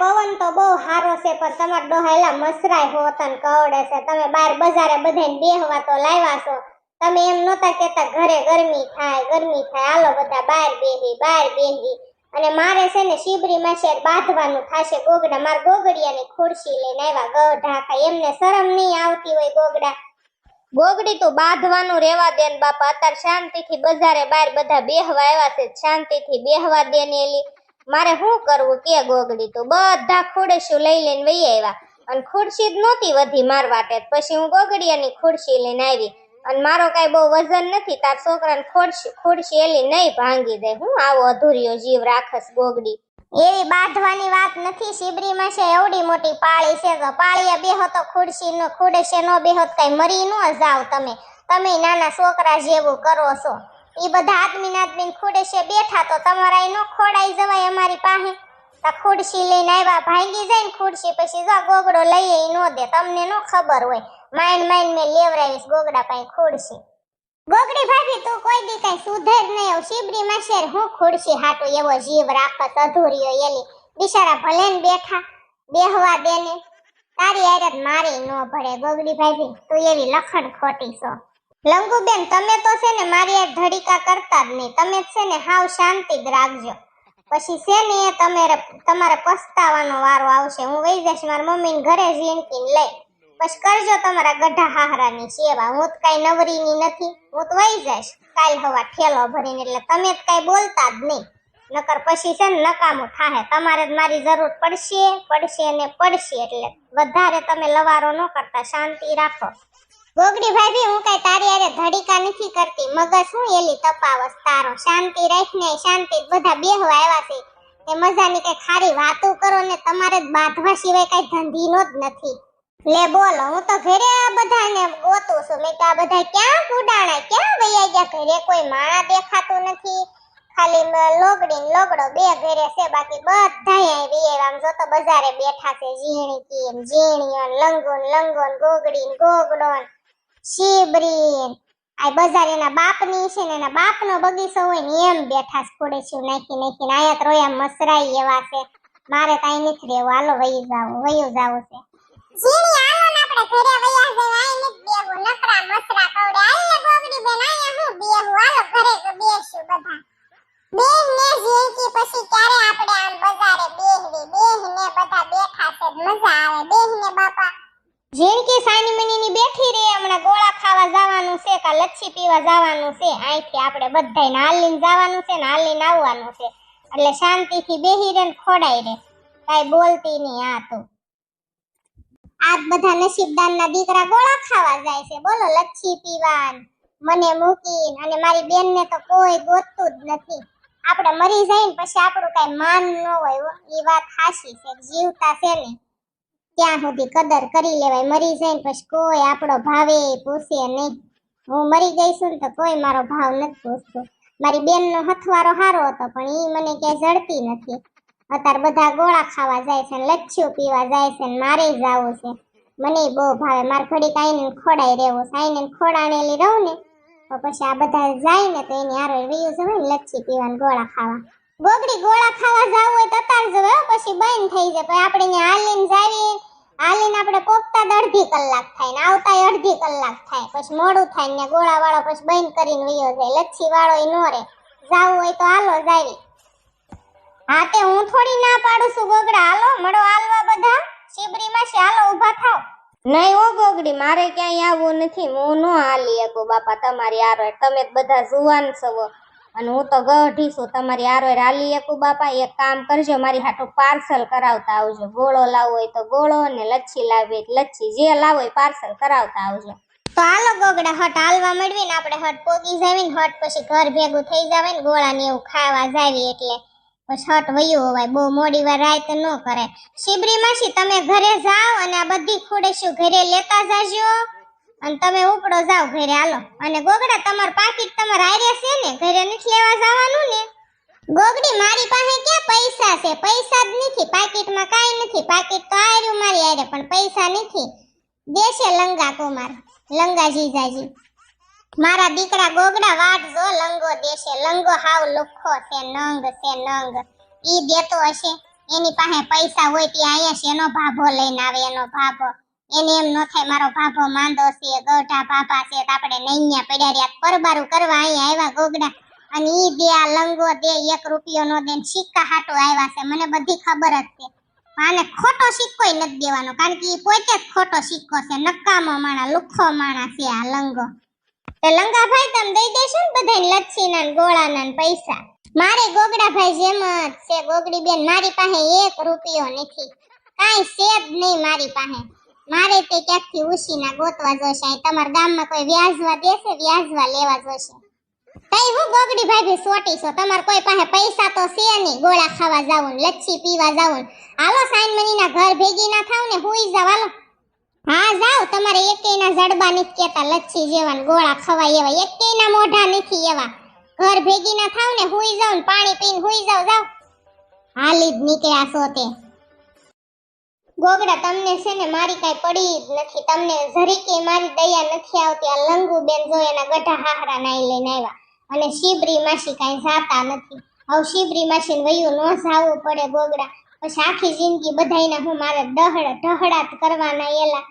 પવન તો બહુ સારો છે, પણ તમાર ડોહાયલા મસરાય હોત તન કવડે છે. તમે બાર બજારે બધાને બેહવા તો લાવ્યા છો. તમે એમ નહોતા કહેતા ઘરે ગરમી થાય ગરમી થાય. હાલો બધા બહાર બેહી બહાર બેહી. અને મારે છે ને શિબરી માસે બાંધવાનું થાશે ગોગડા. માર ગોગડિયાની ખુરશી લઈને આવ્યા, ગઢા ખાય એમને શરમ નહીં આવતી હોય ગોગડા. ગોગડી તો બાંધવાનું રેવા દે ને બાપા. અત્યારે શાંતિથી બજારે બહાર બધા બેહવા આવ્યા છે. શાંતિથી બેહવા દે ને એલી. મારે શું કરવું કે ગોગડી તો બધા ખુરશું લઈ લઈને વહી આવ્યા. અને ખુરશી જ નહોતી વધી માર વાટે. પછી હું ગોગડિયાની ખુરશી લઈને આવી. અને મારો કાંઈ બહુ વજન નથી, તાર છોકરાને ખુરશી ખુરશી એલી નહીં ભાંગી દે. હું આવો અધૂર્યો જીવ રાખસ ગોગડી એવી બાંધવાની વાત નથી, શિબરીમાં છે, એવડી મોટી પાળી છે. કે પાળીએ બેહો તો ખુરશી નો ખુડશે નો બેહો કઈ મરી ન જાવ તમે. તમે નાના છોકરા જેવું કરો છો. ઈ બધા આદમી આદમી ખોડશે બેઠા તો તમારા નો ખોડાઈ જવાય અમારી પાસે. તો ખુરશી લઈને આવ્યા ભાંગી જાય ને ખુરશી, પછી જો ગોગડો લઈએ એ નો દે, તમને નો ખબર હોય. માઇન માઇન મેં લેવરાવીશ ગોગડા પાસે ખુરશી. ગોગડી ભાભી, તું કોઈ દી કઈ સુધર નહીં આવ. શિબરી માશેર હું ખુરશી હાટો એવો જીવ રાખત અધૂરીઓ એલી. બિચારા ભલે ને બેઠા, બેહવા દેને. તારી આયરત મારી નો ભળે ગોગડી ભાભી, તું એવી લખણ ખોટી છો. લંગુબેન, તમે તો છે ને મારી આ ધડીકા કરતા જ નહીં. તમે છે ને હાવ શાંતિ જ રાખજો. પછી છે ને એ તમારે તમારે પસ્તાવાનો વારો આવશે. હું વહી જઈશ મારા મમ્મીને ઘરે ઝીણકીને લઈ. પછી કરજો તમારા ગઢા હાહરાની સેવા. હું તો કાંઈ નવરીની નથી. હું તો વહી જઈશ. કાલ હવા ઠેલો ભરીને. એટલે તમે જ કાંઈ બોલતા જ નહીં. નકર પછી છે ને નકામું થાહે. તમારે જ મારી જરૂર પડશે પડશે ને પડશે. એટલે વધારે તમે લવારો ન કરતા. શાંતિ રાખો. ગોગડી ભાભી, હું કઈ તારી આરે ધડીકા નથી કરતી. મગજ હું એલી તપાવસ? તારો શાંતિ રાખને શાંતિ બધા બેહવા આવ્યા છે. એ મજાની કઈ ખારી વાતો કરો ને તમારે બાંધવા સિવાય કઈ ધંધીનો જ નથી. લે બોલો, હું તો ઘરે આ બધાને ગોતું છું. મેં તો આ બધા ક્યાં ઉડાણા ક્યાં વૈયા ગયા? ઘરે કોઈ માણા દેખાતું નથી. ખાલી લોગડી લોગડો બે ઘરે છે, બાકી બધા આવી આમ જો તો બજારે બેઠા છે ઝીણી કી ને ઝીણીઓ લંગોન લંગોન ગોગડી ને ગોગડો ને શીબરી ને આ બજાર એના બાપની છે ને એના બાપનો બગીચો હોય ને એમ બેઠા છે છું, નાખી નાખીને. આયા તો રોયા મસરાઈ એવા છે. મારે કઈ નથી રહેવું. હાલો વયું જાવું વયું જાવું છે. જીની હાલો ને આપણે ઘરે વયા આઈ નથી દેવું નકરા મસરા કવડે આઈ ને ગોગડી બેન આયા હું બેહું હાલો ઘરે તો બેસું બધા બેન ને જીણકી પછી ક્યારે આપણે આમ બજારે બેહવી બેહ ને બધા બેઠા છે મજા આવે બેહ ને બાપા જીણકી સાની મનીની બેઠી રે હમણાં ગોળા ખાવા જવાનું છે કા લચ્છી પીવા જવાનું છે. અહીંથી આપણે બધાય હાલીને જવાનું છે ને હાલીને આવવાનું છે. એટલે શાંતિથી બેહી રે ખોડાઈ રે. કાઈ બોલતી નહીં આ તો. આજ બધા નસીબદારના દીકરા ગોળા ખાવા જાય છે. બોલો, લચ્છી પીવાન, મને મૂકીન, અને મારી બેનને તો કોઈ ગોતતું જ નથી. આપણે મરી જાય ને પછી આપણું કઈ માન ન હોય એ વાત હાચી છે. જીવતા છે ને. ત્યાં સુધી કદર કરી લેવાય. મરી જાય પછી કોઈ આપણો ભાવે પૂછે નહીં. હું મરી ગઈ છું ને તો કોઈ મારો ભાવ નથી પૂછતું. મારી બેનનો હથવારો સારો હતો, પણ એ મને ક્યાંય જડતી નથી. અત્યારે બધા ગોળા ખાવા જાય છે ને લચ્છીઓ પીવા જાય છે ને મારે જાવું છે. મને બહુ ભાવે, મારે ઘડી આઈને ખોડાઈ રહેવું છે. આઈને ખોડાણેલી રહું ને, તો પછી આ બધા જાય ને તો એની હારે રહ્યું જવાય ને લચ્છી પીવા ગોળા ખાવા. ગોગડી ગોળા ખાવા જાવ હોય તો અત્યારે જવાય પછી બંધ થઈ જાય. આપણે અહીંયા હાલીને જાવીએ. હાલીને આપણે પોકતા અડધી કલાક થાય ને આવતા અડધી કલાક થાય. પછી મોડું થાય ને ગોળા વાળો પછી બંધ કરીને વયો જાય. લચ્છી વાળો ય નો રે જાવું હોય તો હાલો જાવી હા તે હું થોડી ના પાડું છું ગોગડા. હાલો, મળો હાલવા બધા. શિબરીમાં હાલો ઊભા થાવ. નહીં હો ગોગડી, મારે ક્યાંય આવવું નથી. હું નો હાલી શકું. બાપા, તમારી આરો તમે બધા જુવાન છો. અને હું તો ગઢી છું. તમારી આરો રાલી એકુ બાપા, એક કામ કરજો, મારી હાટું પાર્સલ કરાવતા આવજો. ગોળો લાવવો હોય તો ગોળો ને લચ્છી લાવવી લચ્છી. જે લાવો એ પાર્સલ કરાવતા આવજો. તો હાલો ગોગડા, હટ હાલવા મળવી આપણે હટ પોગી જાવી ને હટ પછી ઘર ભેગું થઈ જાવે ને ગોળા ને એવું ખાવા જાવી એટલે. પછી હટ વયું હોવાય. બહુ મોડી વાર રાત ન કરે. શિબરી માસી, તમે ઘરે જાઓ અને આ બધી ખોડેશું ઘરે લેતા જાજો. અને તમે ઉપડો જાવ ઘરે, હાલો. અને ગોગડા, તમાર પાકીટ તમાર આરે છે ને, ઘરે નથી લેવા જવાનું ને? ગોગડી, મારી પાસે ક્યાં પૈસા છે? પૈસા જ નથી, પાકીટમાં કાંઈ નથી. પાકીટ તો આર્યું મારી આરે પણ પૈસા નથી. દેશે લંગા કુમાર. લંગા જીજાજી. મારા દીકરા ગોગડા વાટ જો લંગો દેશે. લંગો હાવ લુખો છે, નંગ છે, નંગ. ઈ દેતો હશે. એની પાસે પૈસા હોય ત્યાં અહીંયા શેનો ભાભો લઈને આવે, એનો ભાભો. એને એમ ન થાય મારો ભાભો માંદો છે ગઢા ભાભા છે આપણે નૈયા પડ્યા રહ્યા, પરબારું કરવા અહીંયા આવ્યા ગોગડા. અને ઈ દે આ લંગો દે, એક રૂપિયો નો દે સિક્કા હાટો આવ્યા છે, મને બધી ખબર જ છે. આને ખોટો સિક્કો નથી દેવાનો, કારણ કે ઈ પોતે જ ખોટો સિક્કો છે, નકામો માણા લુખો માણા છે આ લંગો. તે લંગાભાઈ તમે દઈ દેશો ને બધાને લચ્છીના ને ગોળાના ને પૈસા. મારે ગોગડાભાઈ જેમ જ છે ગોગડી બેન મારી પાસે એક રૂપિયો નથી. કાંઈ છે જ નહીં મારી પાસે. મારે તે ક્યાંકથી ઉશીના ગોતવા જોશે? તમારા ગામમાં કોઈ વ્યાજવા દેશે? વ્યાજવા લેવા જોશે? તઈ હું ગોગડી ભાઈ ભી સોટી છો. તમાર કોઈ પાસે પૈસા તો છે નહીં. ગોળા ખાવા જાવું લચ્છી પીવા જાવું હાલો સાઈન મનીના ઘર ભેગી ના થાવ ને હુઈ જાવ. હાલો. હા જાવ તમારે એકેયના જડબા નથી કેતા લચ્છી જેવા ગોળા ખવાય એવા. એકેયના મોઢા નથી એવા. ઘર ભેગી ના થાવ ને હુઈ જાવ પાણી પીને હુઈ જાવ. જાવ હાલી જ નીકળ્યા છો તે. ગોગડા, તમને છે ને મારી કાંઈ પડી જ નથી. તમને જરી કે મારી દયા નથી આવતી. આ લંગુ બેન જો એના ગઢા હાહરા નાઈ લઈને આવ્યા. અને શિબરી માસી કાંઈ જાતા નથી. હવે શિબરી માસીને વયું ન જાવું પડે ગોગડા. પછી આખી જિંદગી બધાયના હું મારે દહડ ઢહડાટ કરવાના એલા.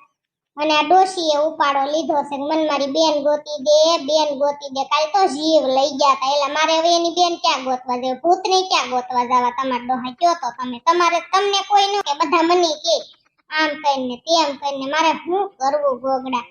અને આ ડોશીએ ઉપાડો લીધો છે મન મારી બેન ગોતી દે, બેન ગોતી દે. કાલે તો જીવ લઈ ગયા હતા એટલે મારે હવે એની બેન ક્યાં ગોતવા જવું? ભૂતને ક્યાં ગોતવા જવા તમારે ડોહા? કયો તો તમે? તમારે તમને કોઈ ન કે, બધા મને કે, આમ કરીને તેમ કરીને. મારે શું કરવું ગોગડા?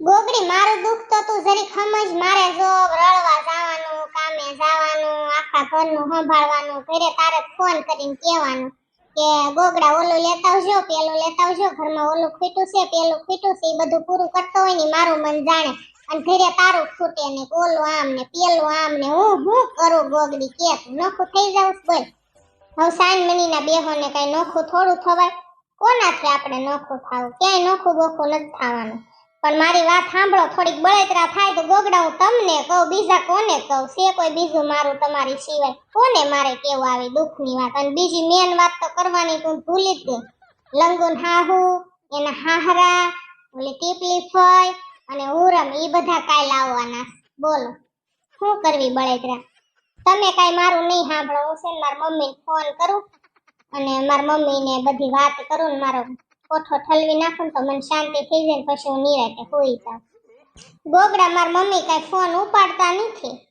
ગોગડી, મારું દુઃખ તો તું જરી સમજ. મારે જો રળવા જવાનું, કામે જવાનું, આખા ઘરનું સંભાળવાનું, ઘરે તારે ફોન કરીને કહેવાનું. કે ગોગડા ઓલું લેતા આવજો, પેલું લેતા આવજો, ઘરમાં ઓલું ખૂટ્યું છે, પેલું ખૂટ્યું છે એ બધું પૂરું કરતો હોય ને મારું મન જાણે. અને ઘરે તારું ખૂટે ને ઓલું આમ ને પેલું આમ ને હું હું કરું ગોગડી કે નોખું થઈ જાવ બોલ. હવે સાંજ મનીના બેહો ને કઈ નોખું થોડું થવાય. કોનાથી આપણે નોખું થાવું? ક્યાંય નોખું બોખું નથી થવાનું. પણ મારી વાત સાંભળો, થોડીક બળતરા થાય તો ગોગડા હું તમને કહું, બીજા કોને કહું? છે કોઈ બીજું મારું તમારી સિવાય, કોને મારે કેવું આવી? દુઃખની વાત. અને બીજી મેન વાત તો કરવાની તું, ભૂલી જ ગઈ લંગુન હાહુ, એના હાહરા, ઓલી ટીપલી ફય અને ઉરમ એ બધા કાંઈ લાવવાના બોલો, શું કરવી બળતરા? તમે કાંઈ મારું નહીં સાંભળો. હું છે મારા મમ્મીને ફોન કરું અને મારા મમ્મીને બધી વાત કરું ને મારો કોઠો ઠલવી નાખું તો મને શાંતિ થઈ જાય પછી હું નિરાતે હોઈ જાઉં. ગોગડા માર મમ્મી કાંઈ ફોન ઉપાડતા નથી.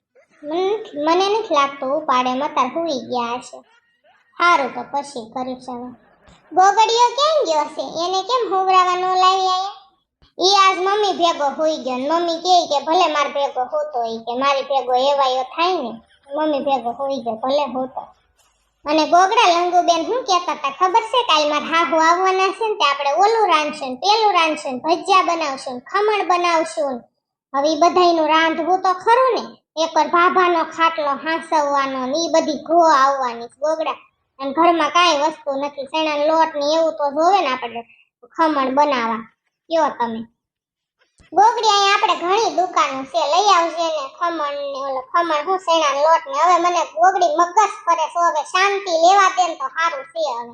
મને નથી- લાગતું ઉપાડે મતાર હોઈ ગયા હશે સારું તો પછી કરીશ હવે. ગોગડીયો ક્યાં ગયો છે? એને કેમ હોવરાવા ન લાવી આયા? ઈ આજ મમ્મી ભેગો હોઈ ગયો મમ્મી કહે કે ભલે માર ભેગો હોતો હોય કે મારી ભેગો એવાયો થાય ને, મમ્મી ભેગો હોઈ ગયો ભલે હોતો. અને ગોગડા લંગુબેન શું કહેતા હતા, ખબર છે કાલ માર હાહુ આવવાના છે ને તે આપણે ઓલું રાંધશું ને પેલું રાંધશું ભજીયા બનાવશું ને ખમણ બનાવશું ને? હવે બધાનું રાંધવું તો ખરું ને, એકવાર ભાભાનો ખાટલો હાંસવવાનો ને એ બધી ઘો આવવાની ગોગડા. અને ઘરમાં કાંઈ વસ્તુ નથી સેણા લોટ ને એવું તો જોવે ને આપણે ખમણ બનાવવા. કયો તમે? ગોગડી અહીંયા આપણે ઘણી દુકાનો છે, લઈ આવજે ને ખમણ ને ઓલો ખમણ હું સેણા લોટ ને, હવે મને ગોગડી મગજ કરે છો, હવે શાંતિ લેવા દે તો સારું છે હવે.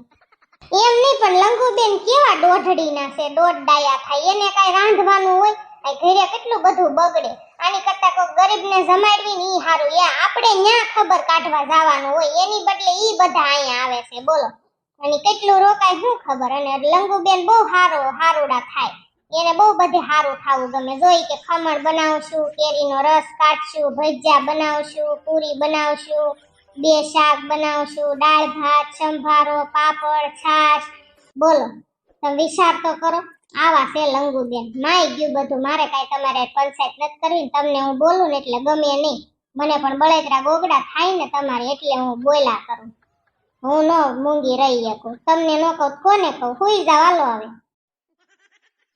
એમ નહીં, પણ લંગુબેન કેવા દોઢડીના છે, દોઢ થાય, એને કાંઈ રાંધવાનું હોય આ ઘરે કેટલું બધું બગડે, આની કરતા કોઈ ગરીબને જમાડવી ને ઈ એ આપણે ન્યા ખબર કાઢવા જવાનું હોય, એની બદલે ઈ બધા અહીંયા આવે છે, બોલો. અને કેટલું રોકાય શું ખબર, અને લંગુબેન બહુ હારો, હારોડા થાય. એને બહુ બધે સારું ખાવું ગમે. જોઈ કે ખમણ બનાવશું, કેરીનો રસ કાઢશું, ભજીયા બનાવશું, પૂરી બનાવશું, બે શાક બનાવશું, દાળ, ભાત, સંભારો, પાપડ, છાશ. બોલો, તમે વિચાર તો કરો. આવા છે લંગુબેન. માય ગયું બધું. મારે કાંઈ તમારે પંચાયત નથી કરવી તમને હું બોલું ને એટલે ગમે નહીં. મને પણ બળેતરા ગોગડા થાય ને તમારે એટલે હું બોલ્યા કરું. હું ન મૂંગી રહી શકું. તમને ન કહું કોને કહું? હુઈ જાવ, હાલો હવે.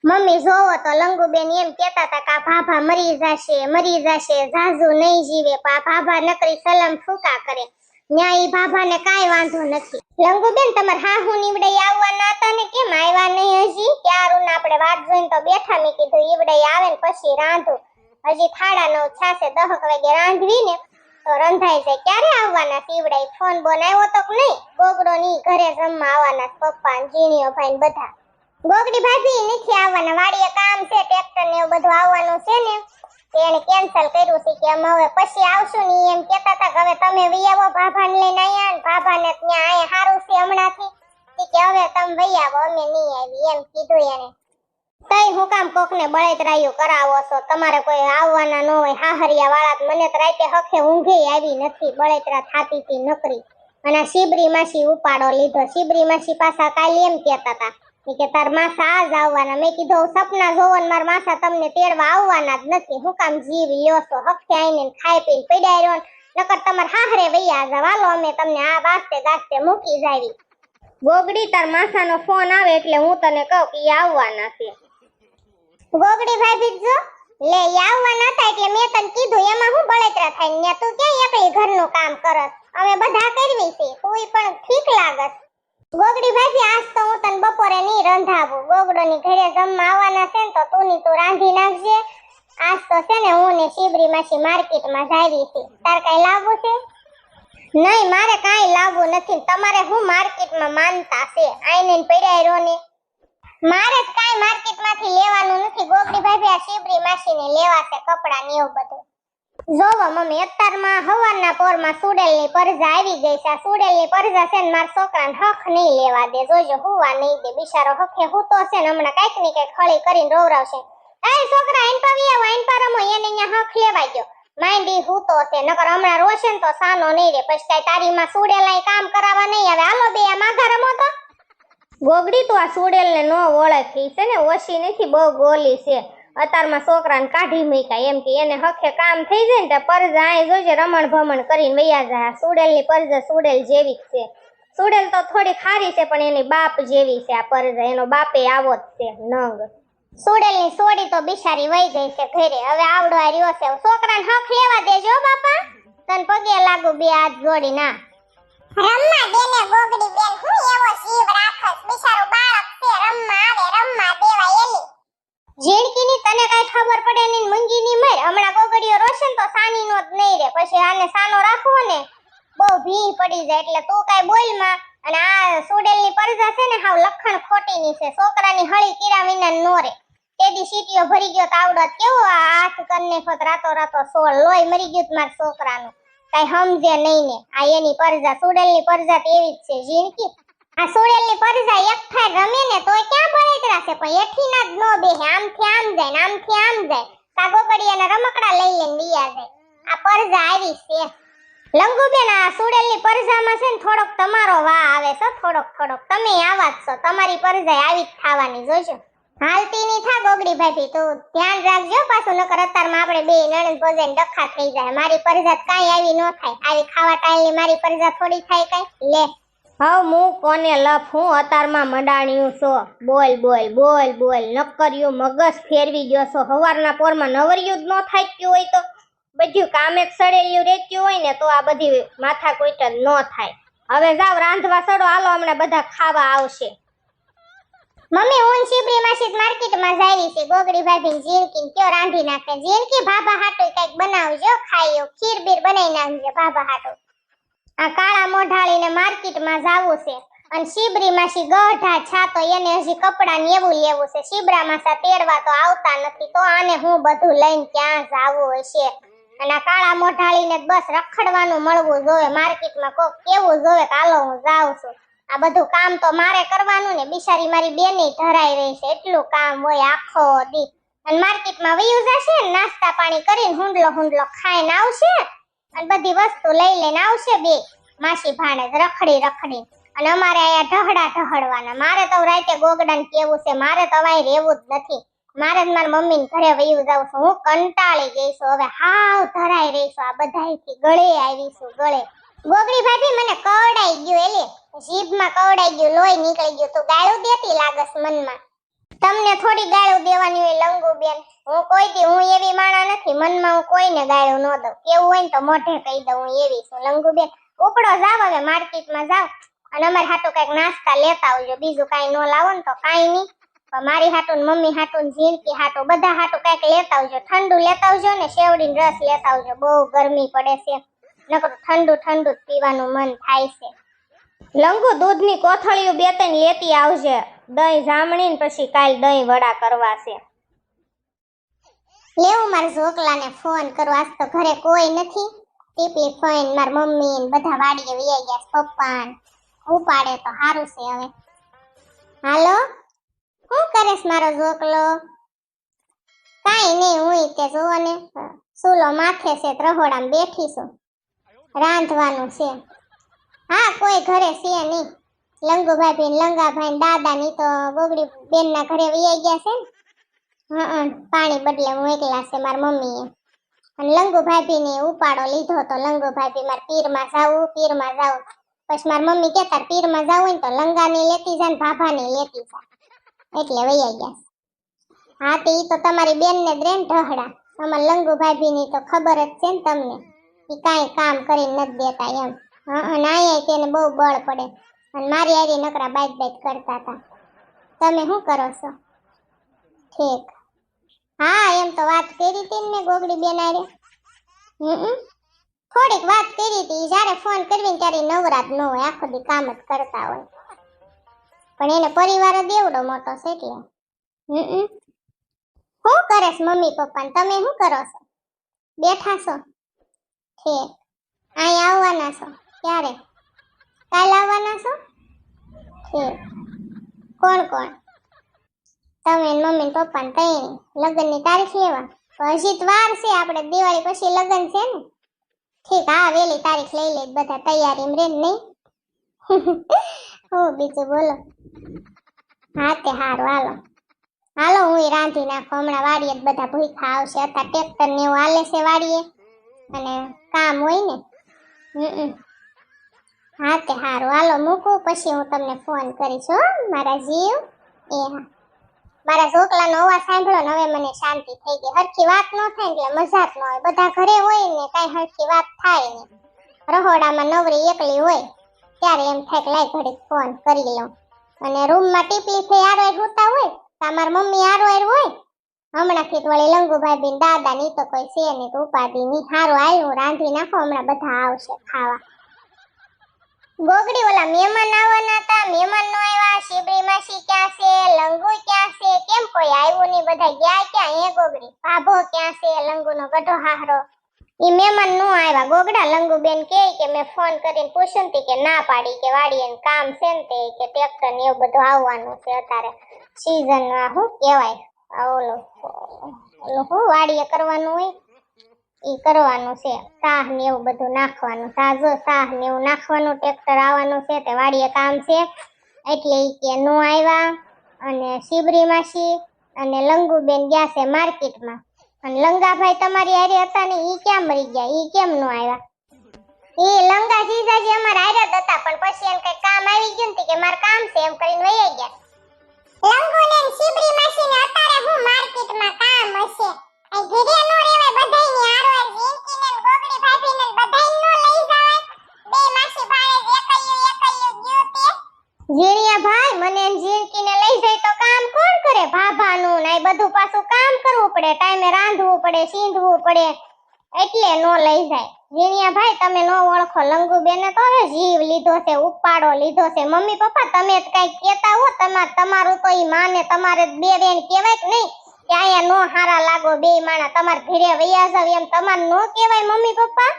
મમ્મી, જોવો તો લંગુબેન એમ કેતા હતા કે આ ભાભા મરી જશે મરી જશે ઝાઝુ નહીં જીવે, પણ આ ભાભા નકરી સલમ ફૂકા કરે. ન્યા ઈ ભાભાને કાંઈ વાંધો નથી. લંગુબેન, તમાર હાહુ નીવડે આવવાના હતા ને કેમ આવ્યા નહીં હજી? ક્યારું આપણે વાત જોઈને તો બેઠા મેં કીધું ઈવડે આવે ને પછી રાંધું. હજી થાળા નો છાસે દહક વાગે રાંધવી ને તો રંધાઈ જાય. ક્યારે આવવાના સીવડાઈ ફોન બોન આવ્યો તો નહીં? ગોગડો ની ઘરે જમવા આવવાના પપ્પા જીણીઓ ભાઈ બધા. ગોગડી ભાભી નથી આવવાના. વાડીએ કામ છે ટ્રેક્ટર ને એવું બધું આવવાનું છે ને એને કેન્સલ કર્યું છે કે અમે હવે પછી આવશું ને એમ કહેતા હતા કે હવે તમે વઈ આવો ભાભાને લઈને આયા ને ભાભાને ત્યાં આયા સારું છે હમણાંથી. કે હવે તમે આવો, અમે નહીં આવી. એમ કીધું એને. તઈ હું કામ કોકને બળેતરાયું કરાવો છો. તમારે કોઈ આવવાના ન હોય. હાહરિયા વાળા મને તો રાતે હખે ઊંઘે આવી નથી. બળેતરા થાતી હતી નકરી. અને શિબરી માસી ઉપાડો લીધો. શિબરી માસી પાછા કાલે એમ કહેતા હતા. કે તાર માસા આજ આવવાના. મેં કીધું સપના જોવો ને માસા તમને તેડવા આવવાના જ નથી. હું કામ જીવ યો છો. હફતે આઈને ખાઈ પીને પડ્યા રહ્યો નકર તમાર હાહરે વૈયા જવાલો અમે તમને આ વાસ્તે ગાસ્તે મૂકી જાવી ગોગડી તાર માસાનો ફોન આવે એટલે હું તને કહું કે આવવાના છે. ગોગડી ભાભી જો લે આવવા આવવાના હતા એટલે મેં તને કીધું, એમાં હું બળતરા થાય ને તું ક્યાં એકલી ઘરનું કામ કરસ અમે બધા કરવી છે. કોઈ પણ ઠીક લાગસ ગોગડી ભાભી આજ તો હું તને બપોરે નહીં રંધાવું. ગોગડોની ઘરે જમવા આવવાના છે ને તો તું ની તું રાંધી નાખજે. આજ તો છે ને હું ને શિબરી માસી માર્કેટમાં જાવી છે તાર કઈ લાવવું છે? નહીં, મારે કાંઈ લાવવું નથી. તમારે હું માર્કેટમાં માનતા છે? આઈને ને પડ્યા રહ્યો ને મારે જ કાંઈ માર્કેટમાંથી લેવાનું નથી. ગોગડી ભાભી આ શિબરી માસીને લેવા છે કપડાં ને એવું બધું. જોવો મમ્મી, અત્યારમાં હવારના પોરમાં સુડેલની પરજા આવી ગઈ છે. આ સુડેલની પરજા છે ને મારા છોકરાને હક નહીં લેવા દે. જોજો, હુવા નહીં દે. બિચારો હકે હુતો છે ને હમણાં કાંઈક ને કાંઈક ખળી કરીને રોવરાવશે. એ છોકરા એન પાવી આવો એન પર રમો. એને અહીંયા હક લેવા ગયો હું હુતો છે. નકર હમણાં રોશે તો સાનો નહીં રે. પછી કાંઈ તારીમાં સુડેલાય કામ કરાવવા નહીં આવે. હાલો બે, આ માઘા રમો તો. ગોગડી તો આ સુડેલ ને નો ઓળખી છે ને ઓછી નથી, બહુ ગોલી છે. અત્યારમાં છોકરાને કાઢી મૂક્યા. એમ કે એને હખે કામ થઈ જાય ને તો પરજા અહીં જોજે રમણ ભમણ કરીને વૈયા જાય. સુડેલની પરજા સુડેલ જેવી જ છે. સુડેલ તો થોડી ખારી છે, પણ એની બાપ જેવી છે આ પરજા. એનો બાપે આવો જ છે, નંગ. સુડેલની સોડી તો બિચારી વહી ગઈ છે ઘરે. હવે આવડો આ રહ્યો છે. છોકરાને હક લેવા દેજો બાપા. તને પગે લાગુ બે હાથ જોડી ના. રમ્મા દેને ગોગડી બેન. હું એવો જીવ રાખસ. બિચારો બાળક છે. રમ્મા આવે રમ્મા દેવા એલી ઝીણકીની તને કઈ ખબર પડે નહીં મુંગીની મર. હમણાં ગોગડીઓ રોશન તો સાની નો જ નહીં રે પછી આને સાનો રાખવો ને, બહુ ભી પડી જાય. એટલે તું કઈ બોલમાં. અને આ સુડેલની પરજા છે ને, હાવ લખણ ખોટીની છે. છોકરાની હળી કીરા વિના નો રે સીટીઓ ભરી ગયો તો કેવો? આ હાથ કરને ફત રાતો રાતો સોળ લોહી મરી ગયું માર છોકરાનું. કઈ સમજે નહીં ને. આ એની પરજા, સુડેલની પરજા તેવી જ છે જીણકી આ સુડેલની પરજા એક થાય રમે ને તોય ક્યાં બળેતરા છે પણ એઠી ના જ ન બેહે આમ જાય આમ આમ જાય. કાગો કડિયાના રમકડા લઈ લઈને વિયા જાય. આ પરજા આવી છે. લંગુબેન, આ સુડેલની પરજામાં છે ને થોડોક તમારો વા આવે છે, થોડોક થોડોક. તમે આવા જ છો. તમારી પરજા આવી જ થવાની, જોજો. હાલતી ની થા ગોગડી ભાભી, તું ધ્યાન રાખજો પાછું, નકર અત્યારમાં આપણે બે નણંદ ભોજન ડખા થઈ જાય. મારી પરજાત કાંઈ આવી ન થાય. આવી ખાવા ટાઈલની મારી પરજા થોડી થાય કાંઈ. લે. હવ હું કોને લફ હું અતારમાં મંડાણ્યું છો. બોલ બોલ બોલ બોલ. નકર્યું મગજ ફેરવી ગયો છો. સવારના પોરમાં નવરિયું જ ન થાક્યું હોય તો બધું કામે સડેલિયું રેચ્યું હોય ને તો આ બધી માથા કોઈટ ન થાય. હવે જાવ, રાંધવા સડો. હાલો, હમણાં બધા ખાવા આવશે. મમ્મી, હું શિબરી માસી માર્કેટમાં જાવી છે. ગોગડી ભાભી જીરકી કયો રાંધી નાખે. જીરકી ભાભા હાટો કંઈક બનાવજો. ખાયો ખીર બીર બનાવી નાખજો. ભાભા હાટુ. આ કાળા મોઢાળીને માર્કેટમાં જાવું છે અને શિબરી માસી ગઢા છાતો એને હજી કપડાં એવું લેવું છે. શિબરા માસા તેડવા તો આવતા નથી, તો આને હું બધું લઈને ક્યાં જાવું હશે? અને આ કાળા મોઢાળીને બસ રખડવાનું મળવું જોવે માર્કેટમાં કોક કેવું જોવે કે હાલો હું જાઉં છું. આ બધું કામ તો મારે કરવાનું ને, બિચારી મારી બેની ધરાઈ રહી છે, એટલું કામ હોય આખો દી. અને માર્કેટમાં વયું જશે નાસ્તા પાણી કરીને હુંડલો હુંડલો ખાઈને આવશે અને વસ્તુ લઈ લઈને આવશે બે. માસી ભાણે રખડી રખડી. અને અમારે અહીંયા ઢહડા ઢહડવાના. મારે તો રાતે ગોગડાને કેવું છે, મારે તો વાય રહેવું જ નથી. મારે જ મારા મમ્મીને ઘરે વયું જાઉં છું. હું કંટાળી ગઈ હવે હાવ ધરાઈ રહી છું આ બધાથી ગળે આવી છું, ગળે. ગોગડી ભાભી મને કવડાઈ ગયું, એલી. જીભમાં કવડાઈ ગયું, લોહી નીકળી ગયું. તું ગાળું દેતી લાગસ મનમાં. તમને થોડી ગાળું દેવાની હોય લંગુ બેન હું કોઈ દી, હું એવી માણા નથી. મનમાં હું કોઈને ગાળું ન દઉં. કેવું હોય ને તો મોઢે કહી દઉં હું એવી છું. લંગુ બેન ઉપડો જાવ હવે, માર્કેટમાં જાવ. અને અમારે હાટું કંઈક નાસ્તા લેતા આવજો. બીજું કાંઈ ન લાવો ને તો કાંઈ નહીં. પણ મારી હાટું મમ્મી હાટું જીનકી હાટું, બધા હાટું કંઈક લેતા આવજો. ઠંડુ લેતા આવજો ને શેવડી રસ લેતા આવજો. બહુ ગરમી પડે છે. નકર ઠંડુ ઠંડુ પીવાનું મન થાય છે. લંગુ દૂધની કોથળીઓ બે ત્રણ લેતી આવજે. દહીં જામણી ને પછી કાલ દહીં વડા કરવા છે. લેવું મારા ઝોકલાને ફોન કરો આજ તો ઘરે કોઈ નથી. ટીપી ફોન માર મમ્મી ને બધા વાડીએ વિયા ગયા પપ્પા. ઉપાડે તો સારું છે હવે. હાલો? શું કરેશ મારો ઝોકલો કાંઈ નહીં, હું તે જોવો ને સુલો માથે છે ત્રહોડામાં બેઠી છું. રાંધવાનું છે. હા, કોઈ ઘરે છે નહીં. લંગુભાઈ ને લંગાભાઈ દાદા ની તો ગોગડી બેન ના ઘરે વૈયા ગયા છે ને? હા પાણી બદલે હું એકલા છે મારા મમ્મીએ. અને લંગુભાઈ ને ઉપાડો લીધો તો લંગુભાઈ મારા પીરમાં જાવું પીરમાં જાવું. પછી મારી મમ્મી કહેતા પીરમાં જાવું હોય ને તો લંગાની લેતી જા ને ભાભાની લેતી જા. એટલે વૈયા ગયા. હા તે ઈ તો તમારી બેન ને દ્રેન ઢહડા. અમાર લંગુભાઈ ની તો ખબર જ છે ને તમને. એ કાંઈ કામ કરીને નથી દેતા એમ. હા અને અહીંયા તેને બહુ બળ પડે. અને મારી હારી નકરા બાઈક બાઈક કરતા હતા તમે શું કરો છો? ઠીક. હા, એમ તો વાત કરી હતી ને ગોગડી બેન આરે હમ થોડીક વાત કરી હતી. જ્યારે ફોન કરવી ને ત્યારે નવરાત ન હોય, આખો દી કામ જ કરતા હોય. પણ એને પરિવાર જ એવડો મોટો છે એટલે. હમ શું કરે મમ્મી પપ્પા તમે શું કરો છો? બેઠા છો? ઠીક. અહીં આવવાના છો? ક્યારે? કાલ આવવાના છો? કોણ કોણ? તમે મમ્મી પપ્પા ને તઈ લગ્નની તારીખ લેવા. હજી તો વાર છે આપણે. દિવાળી પછી લગ્ન છે ને? ઠીક, હા વેલી તારીખ લઈ લે બધા તૈયારી રે નહીં? હું, બીજું બોલો. હા, તે હારું. હાલો. હાલો, હું રાંધી નાખો. હમણાં વાડીએ બધા ભૂખા આવશે. અત્યારે ટ્રેક્ટર ને એવું હાલે છે વાડીએ. અને કામ હોય ને? હમ. હા, તે સારું હાલો, મૂકું. પછી હું તમને ફોન કરીશ, હો, મારા જીવ. એ હા. મારા ઢોકલાનો અવાજ સાંભળો ને હવે મને શાંતિ થઈ ગઈ. હરખી વાત ન થાય ને એટલે મજા જ ન હોય બધા ઘરે હોય ને કાંઈ હરખી વાત થાય નહીં. રહોડામાં નવરી એકલી હોય, ત્યારે એમ થાય કે લાઈ ઘડીક ફોન કરી લઉં. અને રૂમમાં ટીપલી થઈ આરો હોતા હોય તમાર મમ્મી આરો હોય. હમણાંથી તો વળી લંગુભાઈ બી દાદા ની તો કોઈ છે નહીં, તો ઉપાધિ ની સારું આવ્યું રાંધી નાખો, હમણાં બધા આવશે ખાવા. ગોગડી ઓલા મહેમાન આવવાના હતા. મહેમાન નો આવ્યા. શિબરી માસી ક્યાં છે? લંગુ ક્યાં છે? કેમ કોઈ આવ્યું નહીં? બધા ગયા ક્યાં? એ ગોગડી. ભાભો ક્યાં છે? લંગુ નો ગઢો હાહરો. ઈ મહેમાન નો આવ્યા. ગોગડા લંગુ બેન કે કે મેં ફોન કરીને પૂછ્યું કે ના પાડી કે વાડીએ કામ છે ને તે કે ટ્રેક્ટર ને એવું બધું આવવાનું છે અત્યારે. સીઝનમાં શું કહેવાય? ઓલો ઓલો શું વાડીએ કરવાનું હોય? ઈ કરવાનું છે. સાહ ને એવું બધું નાખવાનું. સાજો સાહ ને એવું નાખવાનું ટ્રેક્ટર આવવાનું છે તે વાડીએ કામ છે. એટલે એ કે નો આવ્યા અને શિબરી માસી અને લંગુબેન ગયા છે માર્કેટમાં. અને લંગાભાઈ તમારી હારે હતા ને એ ક્યાં મરી ગયા? ઈ કેમ નો આવ્યા એ લંગા જીજાજી અમારા જ હતા, પણ પછી એમ કઈ કામ આવી ગયું ને કે માર કામ છે એમ કરીને વહી ગયા. લંગુને ને શિબરી માસીને અત્યારે હું માર્કેટમાં કામ હશે. આ ભાઈ, મને ને લઈ જાય તો કામ કોણ કરે? ભાભાનું ને બધું પાછું કામ કરવું પડે. ટાઈમે રાંધવું પડે, સીંધવું પડે. એટલે નો લઈ જાય. ભાઈ, તમે નો ઓળખો. લંગુ બેને તો હવે જીવ લીધો છે, ઉપાડો લીધો છે. મમ્મી પપ્પા, તમે જ કઈ હો તમાર તમારું તો ઈ માને, તમારે બે બેન કહેવાય કે નહીં? કે નો હારા લાગો બે માણા. તમાર ઘરે વૈયા જાવ એમ તમાર નો કહેવાય મમ્મી પપ્પા?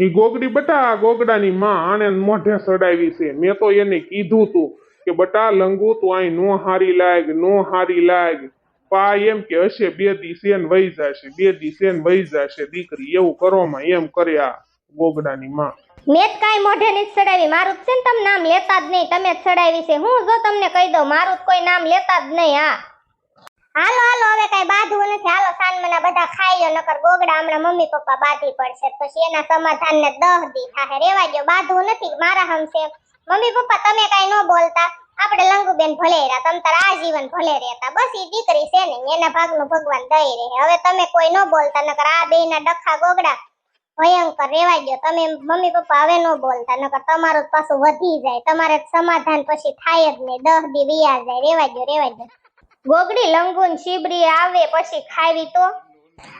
ઈ ગોગડી બટા ગોગડાની માં આને મોઢે સડાવી છે. મેં તો એને કીધું તું કે બટા લંગુ તું અહીં નો હારી લાગ નો હારી લાગ પા એમ કે હશે બે દી સેન વહી જશે બે દી સેન વહી જશે દીકરી એવું કરવામાં એમ કર્યા આ ગોગડાની માં. મેં જ કાંઈ મોઢે નહીં ચડાવી મારું જ છે ને તમે નામ લેતા જ નહીં. તમે જ ચડાવી છે. હું જો તમને કહી દઉં મારું કોઈ નામ લેતા જ નહીં હા હાલો હાલો, હવે કઈ બાંધવું નથી. હાલો, સાનમના બધા ખાઈ લો નકર ગોગડા હમણાં મમ્મી પપ્પા બાંધી પડશે. પછી એના સમાધાન ને દહ દી. થાહે રેવા ગયો બાંધવું નથી. મારા હમશે મમ્મી પપ્પા, તમે કઈ ન બોલતા. આપણે લંગુબેન ભલે રહ્યા તમ તાર આજીવન ભલે રહેતા બસ ઈ દીકરી છે ને, એના ભાગનું ભગવાન દઈ રહે. હવે તમે કોઈ ન બોલતા, નકર આ બેયના ડખા ગોગડા ભયંકર રેવા ગયો તમે મમ્મી પપ્પા, હવે ન બોલતા, નકર તમારું પાછું વધી જાય. તમારે સમાધાન પછી થાય જ નહીં. દહ દી વિયા જાય. રેવા ગયો રેવા દો ગોગડી, લંગુન, શીબરી આવે પછી ખાવી તો?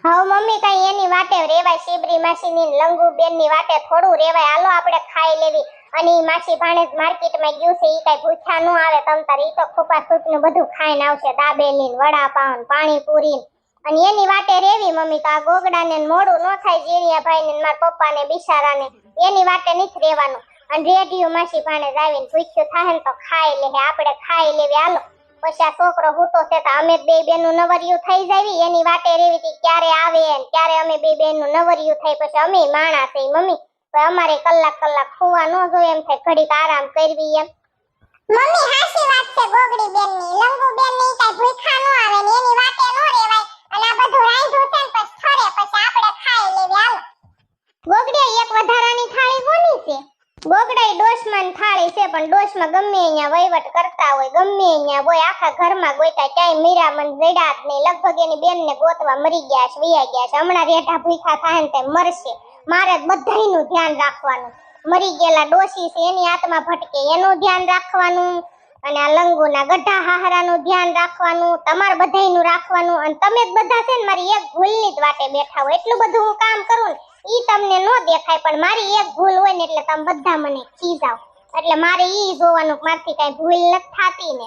હવે મમ્મી કઈ એની વાટે રેવાય શીબરી માસીની ને લંગુ બેનની વાટે થોડું રેવાય. હાલો, આપણે ખાઈ લેવી. અને ઈ માસી ભાણે માર્કેટમાં ગયું છે, ઈ કઈ ભૂખ્યા ન આવે તમ ઈ તો ખૂપા ખૂપનું બધું ખાઈને આવશે, દાબેલી ને વડાપાવ ને પાણીપુરી ને. અને એની વાટે રેવી મમ્મી, તો આ ગોગડાને ને મોડું ન થાય જીણિયા ભાઈ ને મારા પપ્પાને, બિચારાને. એની વાટે નથી રહેવાનું અને રેડિયો માસી ભાણે આવીને ભૂખ્યું થાય ને તો ખાઈ લે, આપણે ખાઈ લેવી. હાલો. પછી આ છોકરો હૂતો છે તો અમે બે બેનનું નવરિયું થઈ જાવી એની વાટે રેવી હતી ક્યારે આવે ને ક્યારે અમે બે બેનનું નવરિયું થઈ પછી અમે માણા થઈ મમ્મી. તો અમારે કલાક કલાક ખોવા ન જોઈએ એમ થાય ઘડીક આરામ કરવી એમ. મમ્મી હાસી વાત છે ગોગડી બેનની લંગુ બેનની કઈ ભૂખા ન આવે ને એની વાટે નો રેવાય. અને આ બધું રાંધ્યું છે ને પછી ઠરે પછી આપણે ખાઈ લેવી હાલો. ગોગડી એક વધારાની થાળી કોની છે. ગોગડાઈ ડોશમાં થાળી છે, પણ ડોશમાં ગમે અહીંયા વહીવટ કરતા હોય, ગમે અહીંયા હોય, આખા ઘરમાં ગોતા ક્યાંય મીરામણ મન જ નહીં. લગભગ એની બેનને ગોતવા મરી ગયા છે, વિયા ગયા છે. હમણાં રેઠા ભૂખા થાય ને તે મરશે. મારે બધાયનું ધ્યાન રાખવાનું. મરી ગયેલા ડોશી છે, એની આત્મા ભટકે. એનું ધ્યાન રાખવાનું અને આ લંગુના ગઢા હાહરાનું ધ્યાન રાખવાનું, તમારે બધાયનું રાખવાનું. અને તમે જ બધા છે ને મારી એક ભૂલની જ વાટે બેઠા હોય. એટલું બધું હું કામ કરું ને ઈ તમને નો દેખાય, પણ મારી એક ભૂલ હોય ને એટલે તમે બધા મને ખીજાવ. એટલે મારે ઈ જોવાનું મારથી કઈ ભૂલ નથી થાતી ને.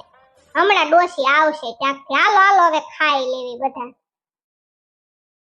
હમણાં ડોશી આવશે ક્યાંક હાલો હાલો, હવે ખાઈ લેવી બધા